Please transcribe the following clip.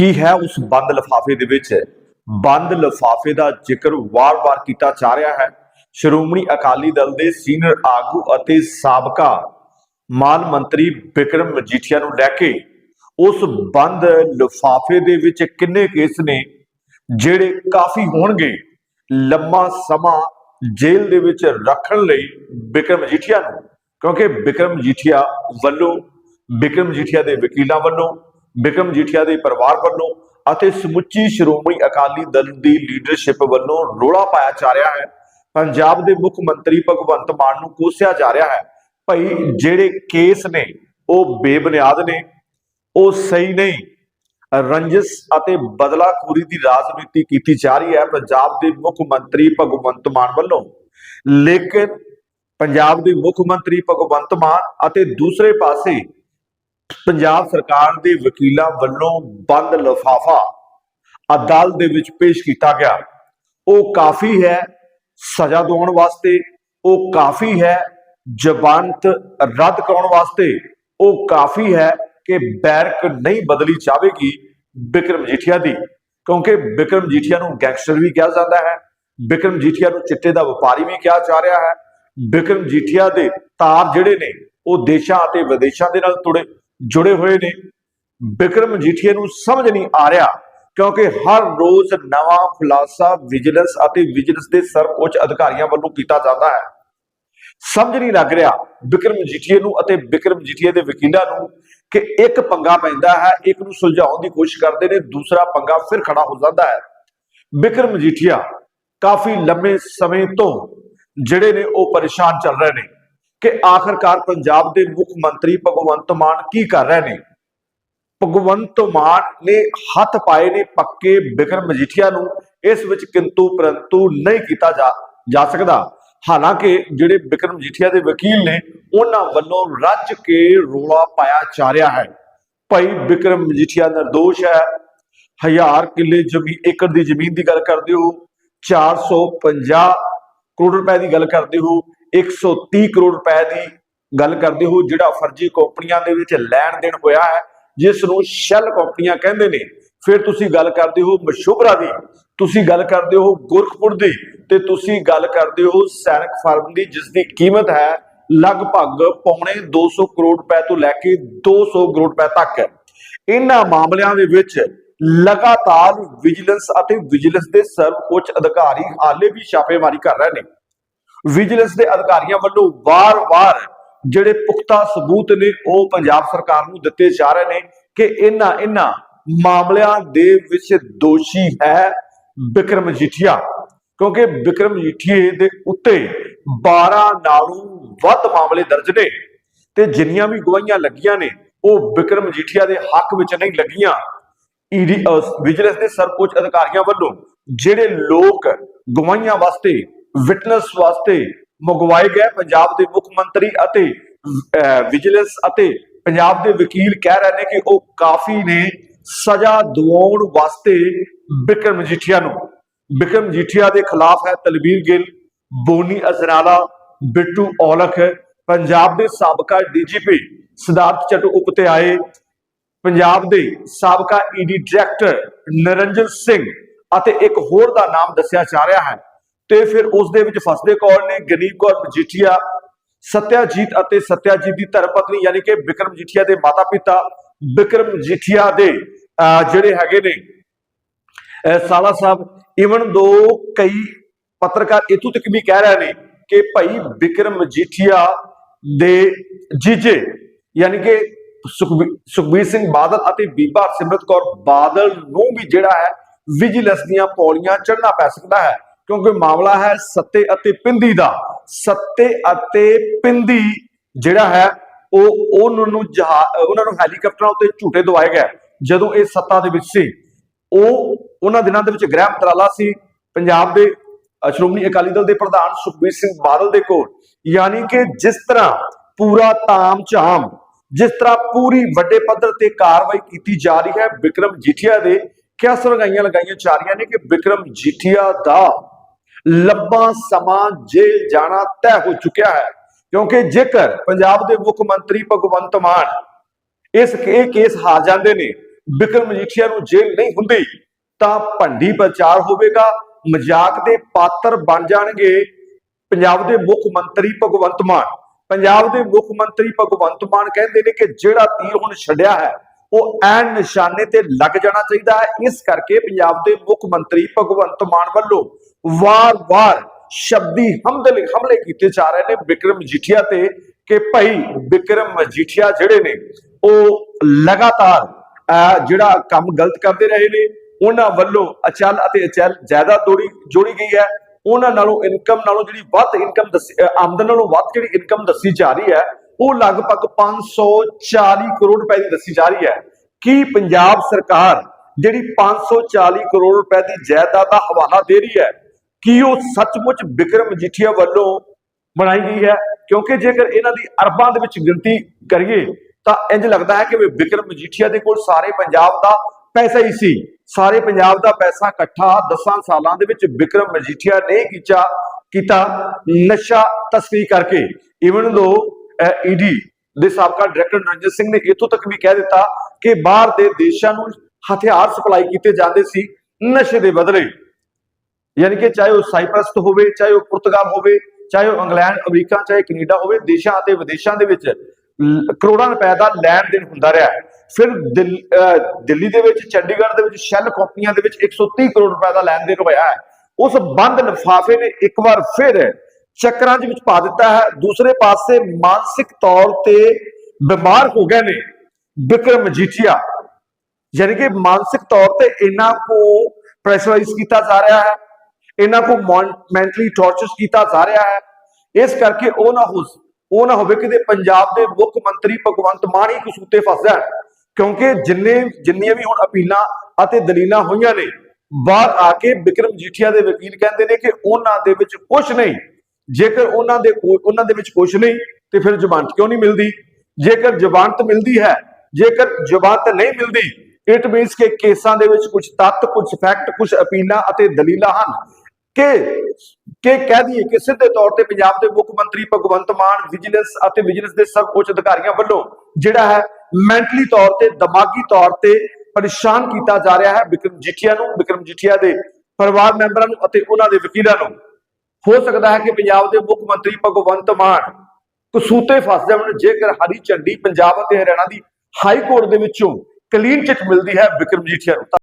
ਕੀ ਹੈ ਉਸ ਬੰਦ ਲਫਾਫੇ ਦੇ ਵਿੱਚ? ਬੰਦ ਲਫਾਫੇ ਦਾ ਜ਼ਿਕਰ ਵਾਰ-ਵਾਰ ਕੀਤਾ ਜਾ ਰਿਹਾ ਹੈ। ਸ਼੍ਰੋਮਣੀ ਅਕਾਲੀ ਦਲ ਦੇ ਸੀਨੀਅਰ ਆਗੂ ਅਤੇ ਸਾਬਕਾ ਮਾਲ ਮੰਤਰੀ ਬਿਕਰਮ ਮਜੀਠੀਆ ਨੂੰ ਲੈ ਕੇ ਉਸ ਬੰਦ ਲਫਾਫੇ ਦੇ ਵਿੱਚ ਕਿੰਨੇ ਕੇਸ ਨੇ, ਜਿਹੜੇ ਕਾਫੀ ਹੋਣਗੇ, ਲੰਮਾ ਸਮਾਂ ਜੇਲ੍ਹ ਦੇ ਵਿੱਚ ਰੱਖਣ ਲਈ ਬਿਕਰਮ ਮਜੀਠੀਆ ਨੂੰ। ਕਿਉਂਕਿ ਬਿਕਰਮ ਮਜੀਠੀਆ ਵੱਲੋਂ, ਬਿਕਰਮ ਮਜੀਠੀਆ ਦੇ ਵਕੀਲਾਂ ਵੱਲੋਂ ਬਿਕਰਮ ਜੀਠੀਆ ਦੇ ਪਰਿਵਾਰ ਵੱਲੋਂ ਅਤੇ ਸਮੁੱਚੀ ਸ਼੍ਰੋਮਣੀ ਅਕਾਲੀ ਦਲ ਦੀ ਲੀਡਰਸ਼ਿਪ ਵੱਲੋਂ ਰੋਲਾ ਪਾਇਆ ਜਾ ਰਿਹਾ ਹੈ। ਪੰਜਾਬ ਦੇ ਮੁੱਖ ਮੰਤਰੀ ਭਗਵੰਤ ਮਾਨ ਨੂੰ ਕੋਸਿਆ ਜਾ ਰਿਹਾ ਹੈ, ਭਾਈ ਜਿਹੜੇ ਕੇਸ ਨੇ, ਉਹ ਬੇਬੁਨਿਆਦ ਨੇ, ਉਹ ਸਹੀ ਨਹੀਂ। ਰੰਜਿਸ਼ ਅਤੇ ਬਦਲਾਖੋਰੀ ਦੀ ਰਾਜਨੀਤੀ ਕੀਤੀ ਜਾ ਰਹੀ ਹੈ ਪੰਜਾਬ ਦੇ ਮੁੱਖ ਮੰਤਰੀ ਭਗਵੰਤ ਮਾਨ ਵੱਲੋਂ। ਲੇਕਿਨ ਪੰਜਾਬ ਦੇ ਮੁੱਖ ਮੰਤਰੀ ਭਗਵੰਤ ਮਾਨ ਅਤੇ ਦੂਸਰੇ ਪਾਸੇ ਪੰਜਾਬ ਸਰਕਾਰ ਦੇ ਵਕੀਲਾਂ ਵੱਲੋਂ ਬੰਦ ਲਫਾਫਾ ਅਦਾਲਤ ਦੇ ਵਿੱਚ ਪੇਸ਼ ਕੀਤਾ ਗਿਆ। ਉਹ ਕਾਫੀ ਹੈ ਸਜ਼ਾ ਦਿਵਾਉਣ ਵਾਸਤੇ, ਉਹ ਕਾਫੀ ਹੈ ਜ਼ਬਾਨਤ ਰੱਦ ਕਰਾਉਣ ਵਾਸਤੇ, ਉਹ ਕਾਫੀ ਹੈ ਕਿ ਬੈਰਕ ਨਹੀਂ ਬਦਲੀ ਜਾਵੇਗੀ ਬਿਕਰਮ ਜੀਠੀਆ ਦੀ, ਕਿਉਂਕਿ ਬਿਕਰਮ ਜੀਠੀਆ ਨੂੰ ਗੈਂਗਸਟਰ ਵੀ ਕਿਹਾ ਜਾਂਦਾ ਹੈ, ਬਿਕਰਮ ਜੀਠੀਆ ਨੂੰ ਚਿੱਟੇ ਦਾ ਵਪਾਰੀ ਵੀ ਕਿਹਾ ਜਾ ਰਿਹਾ ਹੈ, ਬਿਕਰਮ ਜੀਠੀਆ ਦੇ ਤਾਰ ਜਿਹੜੇ ਨੇ, ਉਹ ਦੇਸ਼ਾਂ ਅਤੇ ਵਿਦੇਸ਼ਾਂ ਦੇ ਨਾਲ ਤੁੜੇ ਜੁੜੇ ਹੋਏ ਨੇ। ਬਿਕਰਮ ਜੀਠੀਆ ਨੂੰ ਸਮਝ ਨਹੀਂ ਆ ਰਿਹਾ, ਕਿਉਂਕਿ ਹਰ ਰੋਜ਼ ਨਵਾਂ ਖੁਲਾਸਾ ਵਿਜੀਲੈਂਸ ਅਤੇ ਵਿਜੀਲੈਂਸ ਦੇ ਸਰਵਉੱਚ ਅਧਿਕਾਰੀਆਂ ਵੱਲੋਂ ਕੀਤਾ ਜਾਂਦਾ ਹੈ। ਸਮਝ ਨਹੀਂ ਲੱਗ ਰਿਹਾ ਬਿਕਰਮ ਜੀਠੀਏ ਨੂੰ ਅਤੇ ਬਿਕਰਮ ਜੀਠੀਏ ਦੇ ਵਕੀਲਾਂ ਨੂੰ ਕਿ ਇੱਕ ਪੰਗਾ ਪੈਂਦਾ ਹੈ, ਇੱਕ ਨੂੰ ਸੁਲਝਾਉਣ ਦੀ ਕੋਸ਼ਿਸ਼ ਕਰਦੇ ਨੇ, ਦੂਸਰਾ ਪੰਗਾ ਫਿਰ ਖੜਾ ਹੋ ਜਾਂਦਾ ਹੈ। ਬਿਕਰਮ ਜੀਠੀਆ ਕਾਫੀ ਲੰਮੇ ਸਮੇਂ ਤੋਂ ਜਿਹੜੇ ਨੇ ਉਹ ਪਰੇਸ਼ਾਨ ਚੱਲ ਰਹੇ ਨੇ। ਕਿ ਆਖਰਕਾਰ ਪੰਜਾਬ ਦੇ ਮੁੱਖ ਮੰਤਰੀ ਭਗਵੰਤ ਮਾਨ ਕੀ ਕਰ ਰਹੇ ਨੇ? ਭਗਵੰਤ ਮਾਨ ਨੇ ਹੱਥ ਪਾਏ ਨੇ ਪੱਕੇ ਬਿਕਰਮ ਮਜੀਠੀਆ ਨੂੰ, ਇਸ ਵਿੱਚ ਕਿੰਤੂ ਪਰੰਤੂ ਨਹੀਂ ਕੀਤਾ ਜਾ ਜਾ ਸਕਦਾ। ਹਾਲਾਂਕਿ ਜਿਹੜੇ ਬਿਕਰਮ ਮਜੀਠੀਆ ਦੇ ਵਕੀਲ ਨੇ, ਉਹਨਾਂ ਵੱਲੋਂ ਰੱਜ ਕੇ ਰੋਲਾ ਪਾਇਆ ਜਾ ਰਿਹਾ ਹੈ। ਭਾਈ ਬਿਕਰਮ ਮਜੀਠੀਆ ਨਿਰਦੋਸ਼ ਹੈ। ਹਜ਼ਾਰ ਕਿੱਲੇ ਜ਼ਮੀਨ ਏਕੜ ਦੀ ਜ਼ਮੀਨ ਦੀ ਗੱਲ ਕਰਦੇ ਹੋ 450 ਕਰੋੜ ਰੁਪਏ ਦੀ ਗੱਲ ਕਰਦੇ ਹੋ 130 ਕਰੋੜ ਰੁਪਏ ਦੀ ਗੱਲ ਕਰਦੇ ਹੋ, ਜਿਹੜਾ ਫਰਜ਼ੀ ਕੰਪਨੀਆਂ ਦੇ ਵਿੱਚ ਲੈਣ ਦੇਣ ਹੋਇਆ ਹੈ, ਜਿਸ ਨੂੰ ਸ਼ੈਲ ਕੰਪਨੀਆਂ ਕਹਿੰਦੇ ਨੇ। ਫਿਰ ਤੁਸੀਂ ਗੱਲ ਕਰਦੇ ਹੋ ਮਸ਼ਹੂਬਰਾ ਦੀ, ਤੁਸੀਂ ਗੱਲ ਕਰਦੇ ਹੋ ਗੁਰਖਪੁਰ ਦੀ ਤੇ ਤੁਸੀਂ ਗੱਲ ਕਰਦੇ ਹੋ ਸੈਨਿਕ ਫਾਰਮ ਦੀ ਜਿਸ ਦੀ ਕੀਮਤ ਹੈ ਲਗਭਗ ਪੌਣੇ 200 ਕਰੋੜ ਰੁਪਏ ਤੋਂ ਲੈ ਕੇ 200 ਕਰੋੜ ਰੁਪਏ ਤੱਕ। ਇਹਨਾਂ ਮਾਮਲਿਆਂ ਦੇ ਵਿੱਚ ਲਗਾਤਾਰ ਵਿਜੀਲੈਂਸ ਅਤੇ ਵਿਜੀਲੈਂਸ ਦੇ ਸਰਵ ਉੱਚ ਅਧਿਕਾਰੀ ਹਾਲੇ ਵੀ ਛਾਪੇਮਾਰੀ ਕਰ ਰਹੇ ਨੇ। ਵਿਜੀਲੈਂਸ ਦੇ ਅਧਿਕਾਰੀਆਂ ਵੱਲੋਂ ਵਾਰ-ਵਾਰ ਜਿਹੜੇ ਪੁਖਤਾ ਸਬੂਤ ਨੇ, ਉਹ ਪੰਜਾਬ ਸਰਕਾਰ ਨੂੰ ਦਿੱਤੇ ਜਾ ਰਹੇ ਨੇ ਕਿ ਇਹਨਾਂ ਇਹਨਾਂ ਮਾਮਲਿਆਂ ਦੇ ਵਿੱਚ ਦੋਸ਼ੀ ਹੈ ਬਿਕਰਮ ਜੀਠੀਆ। ਕਿਉਂਕਿ ਬਿਕਰਮ ਜੀਠੀਏ ਦੇ ਉੱਤੇ 12 ਨਾਲੋਂ ਵੱਧ ਮਾਮਲੇ ਦਰਜ ਨੇ ਤੇ ਜਿੰਨੀਆਂ ਵੀ ਗਵਾਹੀਆਂ ਲੱਗੀਆਂ ਨੇ, ਉਹ ਬਿਕਰਮ ਜੀਠੀਆ ਦੇ ਹੱਕ ਵਿੱਚ ਨਹੀਂ ਲੱਗੀਆਂ। ਈਡੀ ਵਿਜੀਲੈਂਸ ਦੇ ਸਰਪੋਚ ਅਧਿਕਾਰੀਆਂ ਵੱਲੋਂ ਜਿਹੜੇ ਲੋਕ ਗਵਾਹੀਆਂ ਵਾਸਤੇ ਵਿਟਨੈਸ ਵਾਸਤੇ ਮੰਗਵਾਏ ਗਏ। ਪੰਜਾਬ ਦੇ ਮੁੱਖ ਮੰਤਰੀ ਅਤੇ ਵਿਜੀਲੈਂਸ ਅਤੇ ਪੰਜਾਬ ਦੇ ਵਕੀਲ ਕਹਿ ਰਹੇ ਨੇ ਕਿ ਉਹ ਕਾਫੀ ਨੇ। ਸਜ਼ਾ ਦਿਵਾਉਣ ਵਾਸਤੇ ਬਿਕਰਮ ਮਜੀਠੀਆ ਨੂੰ। ਬਿਕਰਮ ਮਜੀਠੀਆ ਦੇ ਖਿਲਾਫ ਹੈ ਤਲਬੀਰ ਗਿੱਲ, ਬੋਨੀ ਅਜ਼ਨਾਲਾ, ਬਿੱਟੂ ਔਲਖ। ਪੰਜਾਬ ਦੇ ਸਾਬਕਾ ਡੀਜੀਪੀ ਸਿਧਾਰਥ ਚਟੂ ਉਪ ਤੇ ਆਏ। ਪੰਜਾਬ ਦੇ ਸਾਬਕਾ ਈਡੀ ਡਾਇਰੈਕਟਰ ਨਰਿੰਜਨ ਸਿੰਘ ਅਤੇ ਇੱਕ ਹੋਰ ਦਾ ਨਾਮ ਦੱਸਿਆ ਜਾ ਰਿਹਾ ਹੈ। ਤੇ ਫਿਰ ਉਸ ਦੇ ਵਿੱਚ ਫਸਦੇ ਕੌਣ ਨੇ? ਗਨੀਬ ਕੌਰ ਮਜੀਠੀਆ ਸਤਿਆਜੀਤ ਅਤੇ ਸਤਿਆਜੀਤ ਦੀ ਧਰਮ ਪਤਨੀ ਯਾਨੀ ਕਿ ਬਿਕਰਮ ਮਜੀਠੀਆ ਦੇ ਮਾਤਾ ਪਿਤਾ ਬਿਕਰਮ ਮਜੀਠੀਆ ਦੇ ਅਹ, ਜਿਹੜੇ ਹੈਗੇ ਨੇ ਸਾਲਾ ਸਾਹਿਬ ਇਵਨ ਦੋ ਕਈ ਪੱਤਰਕਾਰ ਇਥੋਂ ਤੱਕ ਵੀ ਕਹਿ ਰਹੇ ਨੇ ਕਿ ਭਾਈ ਬਿਕਰਮ ਮਜੀਠੀਆ ਦੇ ਜੀਜੇ ਯਾਨੀ ਕਿ ਸੁਖਬੀ- ਸੁਖਬੀਰ ਸਿੰਘ ਬਾਦਲ ਅਤੇ ਬੀਬਾ ਸਿਮਰਤ ਕੌਰ ਬਾਦਲ ਨੂੰ ਵੀ ਜਿਹੜਾ ਹੈ ਵਿਜੀਲੈਂਸ ਦੀਆਂ ਪੌੜੀਆਂ ਚੜ੍ਹਨਾ ਪੈ ਸਕਦਾ ਹੈ। ਕਿਉਂਕਿ ਮਾਮਲਾ ਹੈ ਸੱਤੇ ਅਤੇ ਪਿੰਦੀ ਦਾ। ਸੱਤੇ ਅਤੇ ਪਿੰਦੀ ਜਿਹੜਾ ਹੈ, ਉਹ ਉਹਨਾਂ ਨੂੰ ਉਹਨਾਂ ਨੂੰ ਹੈਲੀਕਾਪਟਰਾਂ ਉੱਤੇ ਝੂਟੇ ਦਵਾਏ ਗਏ। ਜਦੋਂ ਇਹ ਸੱਤਾ ਦੇ ਵਿੱਚ ਸੀ, ਉਹ ਉਹਨਾਂ ਦਿਨਾਂ ਦੇ ਵਿੱਚ ਗ੍ਰਹਿ ਮੰਤਰਾਲਾ ਸੀ, ਪੰਜਾਬ ਦੇ ਸ਼੍ਰੋਮਣੀ ਅਕਾਲੀ ਦਲ ਦੇ ਪ੍ਰਧਾਨ ਸੁਖਬੀਰ ਸਿੰਘ ਬਾਦਲ ਦੇ ਕੋਲ। ਯਾਨੀ ਕਿ ਜਿਸ ਤਰ੍ਹਾਂ ਪੂਰਾ ਤਾਮ ਝਾਮ ਜਿਸ ਤਰ੍ਹਾਂ ਪੂਰੀ ਵੱਡੇ ਪੱਧਰ ਤੇ ਕਾਰਵਾਈ ਕੀਤੀ ਜਾ ਰਹੀ ਹੈ, ਵਿਕਰਮ ਜੀਠੀਆ ਦੇ, ਕਿਆ ਸਰਗਾਈਆਂ ਲਗਾਈਆਂ ਜਾ ਰਹੀਆਂ ਨੇ ਕਿ ਵਿਕਰਮ ਜੀਠੀਆ ਦਾ ਲੰਬਾ ਸਮਾਂ ਜੇਲ੍ਹ ਜਾਣਾ ਤੈਅ ਹੋ ਚੁੱਕਿਆ ਹੈ। ਕਿਉਂਕਿ ਜੇਕਰ ਪੰਜਾਬ ਦੇ ਮੁੱਖ ਮੰਤਰੀ ਭਗਵੰਤ ਮਾਨ ਇਸ ਇਹ ਕੇਸ ਹਾਰ ਜਾਂਦੇ ਨੇ, ਬਿਕਰਮ ਮਜੀਠੀਆ ਨੂੰ ਜੇਲ੍ਹ ਨਹੀਂ ਹੁੰਦੀ, ਤਾਂ ਭੰਡੀ ਪ੍ਰਚਾਰ ਹੋਵੇਗਾ, ਮਜ਼ਾਕ ਦੇ ਪਾਤਰ ਬਣ ਜਾਣਗੇ ਪੰਜਾਬ ਦੇ ਮੁੱਖ ਮੰਤਰੀ ਭਗਵੰਤ ਮਾਨ। ਪੰਜਾਬ ਦੇ ਮੁੱਖ ਮੰਤਰੀ ਭਗਵੰਤ ਮਾਨ ਕਹਿੰਦੇ ਨੇ ਕਿ ਜਿਹੜਾ ਤੀਰ ਹੁਣ ਛੱਡਿਆ ਹੈ, ਉਹ ਐਨ ਨਿਸ਼ਾਨੇ ਤੇ ਲੱਗ ਜਾਣਾ ਚਾਹੀਦਾ ਹੈ। ਇਸ ਕਰਕੇ ਪੰਜਾਬ ਦੇ ਮੁੱਖ ਮੰਤਰੀ ਭਗਵੰਤ ਮਾਨ ਵੱਲੋਂ ਵਾਰ-ਵਾਰ ਸ਼ਬਦੀ ਹਮਲੇ ਹਮਲੇ ਕੀਤੇ ਜਾ ਰਹੇ ਨੇ ਵਿਕਰਮ ਮਜੀਠੀਆ ਤੇ ਕਿ ਭਾਈ ਵਿਕਰਮ ਮਜੀਠੀਆ ਜਿਹੜੇ ਨੇ, ਉਹ ਲਗਾਤਾਰ ਜਿਹੜਾ ਕੰਮ ਗਲਤ ਕਰਦੇ ਰਹੇ ਨੇ, ਉਹਨਾਂ ਵੱਲੋਂ ਅਚਲ ਅਤੇ ਅਚਲ ਜ਼ਿਆਦਾ ਦੋੜੀ ਜੋੜੀ ਗਈ ਹੈ। ਉਹਨਾਂ ਨਾਲੋਂ ਇਨਕਮ ਨਾਲੋਂ ਜਿਹੜੀ ਵੱਧ ਇਨਕਮ ਦੱਸੀ ਆਮਦਨ ਨਾਲੋਂ ਵੱਧ ਜਿਹੜੀ ਇਨਕਮ ਦੱਸੀ ਜਾ ਰਹੀ ਹੈ, ਉਹ ਲਗਭਗ 540 ਕਰੋੜ ਰੁਪਏ ਦੀ ਦੱਸੀ ਜਾ ਰਹੀ ਹੈ। ਕੀ ਪੰਜਾਬ ਸਰਕਾਰ ਜਿਹੜੀ 540 ਕਰੋੜ ਰੁਪਏ ਦੀ ਜਾਇਦਾਦ ਦਾ ਹਵਾਲਾ ਦੇ ਰਹੀ ਹੈ? ਕੀ ਉਹ ਸੱਚਮੁੱਚ ਵਿਕਰਮ ਮਜੀਠੀਆ ਵੱਲੋਂ ਬਣਾਈ ਗਈ ਹੈ? ਕਿਉਂਕਿ ਜੇਕਰ ਇਹਨਾਂ ਦੀ ਅਰਬਾਂ ਦੇ ਵਿੱਚ ਗਿਣਤੀ ਕਰੀਏ, ਤਾਂ ਇੰਜ ਲੱਗਦਾ ਹੈ ਕਿ ਵੀ ਵਿਕਰਮ ਮਜੀਠੀਆ ਦੇ ਕੋਲ ਸਾਰੇ ਪੰਜਾਬ ਦਾ ਪੈਸਾ ਹੀ ਸੀ। ਸਾਰੇ ਪੰਜਾਬ ਦਾ ਪੈਸਾ ਇਕੱਠਾ 10 ਸਾਲਾਂ ਦੇ ਵਿੱਚ ਵਿਕਰਮ ਮਜੀਠੀਆ ਨੇ ਕੀਤਾ ਕੀਤਾ ਨਸ਼ਾ ਤਸਕਰੀ ਕਰਕੇ। ਇਵਨ ਦੋ ਈਡੀ ਦੇ ਸਾਬਕਾ ਡਾਇਰੈਕਟਰ ਨਰਿੰਦਰ ਸਿੰਘ ਨੇ ਇਥੋਂ ਤੱਕ ਵੀ ਕਹਿ ਦਿੱਤਾ ਕਿ ਬਾਹਰ ਦੇ ਦੇਸ਼ਾਂ ਨੂੰ ਹਥਿਆਰ ਸਪਲਾਈ ਕੀਤੇ ਜਾਂਦੇ ਸੀ ਨਸ਼ੇ ਦੇ ਬਦਲੇ। ਯਾਨੀ ਕਿ ਚਾਹੇ ਉਹ ਸਾਈਪ੍ਰਸ ਤੋਂ ਹੋਵੇ, ਚਾਹੇ ਉਹ ਪੁਰਤਗਾਲ ਹੋਵੇ, ਚਾਹੇ ਉਹ ਇੰਗਲੈਂਡ, ਅਮਰੀਕਾ, ਚਾਹੇ ਕੈਨੇਡਾ ਹੋਵੇ, ਦੇਸ਼ਾਂ ਅਤੇ ਵਿਦੇਸ਼ਾਂ ਦੇ ਵਿੱਚ ਕਰੋੜਾਂ ਰੁਪਏ ਦਾ ਲੈਣ ਦੇਣ ਹੁੰਦਾ ਰਿਹਾ ਹੈ। ਫਿਰ ਦਿੱਲੀ ਦੇ ਵਿੱਚ, ਚੰਡੀਗੜ੍ਹ ਦੇ ਵਿੱਚ, ਸ਼ੈਲ ਕੰਪਨੀਆਂ ਦੇ ਵਿੱਚ 130 ਕਰੋੜ ਰੁਪਏ ਦਾ ਲੈਣ ਦੇਣ ਹੋਇਆ ਹੈ। ਉਸ ਬੰਦ ਲਿਫਾਫੇ ਨੇ ਇੱਕ ਵਾਰ ਫਿਰ ਚੱਕਰਾਂ ਦੇ ਵਿੱਚ ਪਾ ਦਿੱਤਾ ਹੈ। ਦੂਸਰੇ ਪਾਸੇ ਮਾਨਸਿਕ ਤੌਰ ਤੇ ਬਿਮਾਰ ਹੋ ਗਏ ਨੇ ਵਿਕਰਮ ਮਜੀਠੀਆ ਯਾਨੀ ਕਿ ਮਾਨਸਿਕ ਤੌਰ ਤੇ ਇਹਨਾਂ ਕੋ ਪ੍ਰੈਸ਼ਰਾਈਜ਼ ਕੀਤਾ ਜਾ ਰਿਹਾ ਹੈ। ਇਹਨਾਂ ਕੋ ਮੈਂਟਲੀ ਟੌਰਚਰ ਕੀਤਾ ਜਾ ਰਿਹਾ ਹੈ। ਇਸ ਕਰਕੇ ਉਹ ਨਾ ਹੋ ਉਹ ਨਾ ਹੋਵੇ ਕਿ ਪੰਜਾਬ ਦੇ ਮੁੱਖ ਮੰਤਰੀ ਭਗਵੰਤ ਮਾਨ ਹੀ ਕਸੂਤੇ ਫਸ ਜਾਣ। ਕਿਉਂਕਿ ਜਿੰਨੇ ਜਿੰਨੀਆਂ ਵੀ ਹੁਣ ਅਪੀਲਾਂ ਅਤੇ ਦਲੀਲਾਂ ਹੋਈਆਂ ਨੇ, ਬਾਹਰ ਆ ਕੇ ਵਿਕਰਮ ਜੀਠੀਆ ਦੇ ਵਕੀਲ ਕਹਿੰਦੇ ਨੇ ਕਿ ਉਹਨਾਂ ਦੇ ਵਿੱਚ ਕੁਝ ਨਹੀਂ। ਜੇਕਰ ਉਹਨਾਂ ਦੇ ਉਹਨਾਂ ਦੇ ਵਿੱਚ ਕੁਝ ਨਹੀਂ, ਤੇ ਫਿਰ ਜ਼ਮਾਨਤ ਕਿਉਂ ਨਹੀਂ ਮਿਲਦੀ? ਜੇਕਰ ਜ਼ਮਾਨਤ ਮਿਲਦੀ ਹੈ, ਜੇਕਰ ਜ਼ਮਾਨਤ ਨਹੀਂ ਮਿਲਦੀ ਇਟ ਮੀਨਸ ਕਿ ਕੇਸਾਂ ਦੇ ਵਿੱਚ ਕੁਝ ਤੱਤ ਕੁਝ ਫੈਕਟ ਕੁਝ ਅਪੀਲਾਂ ਅਤੇ ਦਲੀਲਾਂ ਹਨ। ਕਿ ਕਿ ਕਹਿ ਦਈਏ ਕਿ ਸਿੱਧੇ ਤੌਰ ਤੇ ਪੰਜਾਬ ਦੇ ਮੁੱਖ ਮੰਤਰੀ ਭਗਵੰਤ ਮਾਨ ਵਿਜੀਲੈਂਸ ਅਤੇ ਵਿਜੀਲੈਂਸ ਦੇ ਸਭ ਅਧਿਕਾਰੀਆਂ ਵੱਲੋਂ ਜਿਹੜਾ ਹੈ ਮੈਂਟਲੀ ਤੌਰ ਤੇ, ਦਿਮਾਗੀ ਤੌਰ ਤੇ ਪਰੇਸ਼ਾਨ ਕੀਤਾ ਜਾ ਰਿਹਾ ਹੈ ਵਿਕਰਮ ਜੀਠੀਆ ਨੂੰ, ਵਿਕਰਮ ਜੀਠੀਆ ਦੇ ਪਰਿਵਾਰ ਮੈਂਬਰਾਂ ਨੂੰ ਅਤੇ ਉਹਨਾਂ ਦੇ ਵਕੀਲਾਂ ਨੂੰ। ਹੋ ਸਕਦਾ ਹੈ ਕਿ ਪੰਜਾਬ ਦੇ ਮੁੱਖ ਮੰਤਰੀ ਭਗਵੰਤ ਮਾਨ ਕਸੂਤੇ ਫਸ ਜਾਣ, ਜੇਕਰ ਹਰੀ ਝੰਡੀ ਪੰਜਾਬ ਅਤੇ ਹਰਿਆਣਾ ਦੀ ਹਾਈ ਕੋਰਟ ਦੇ ਵਿੱਚੋਂ ਕਲੀਨ ਚਿੱਟ ਮਿਲਦੀ ਹੈ ਵਿਕਰਮ ਜੀਠੀਆ ਨੂੰ।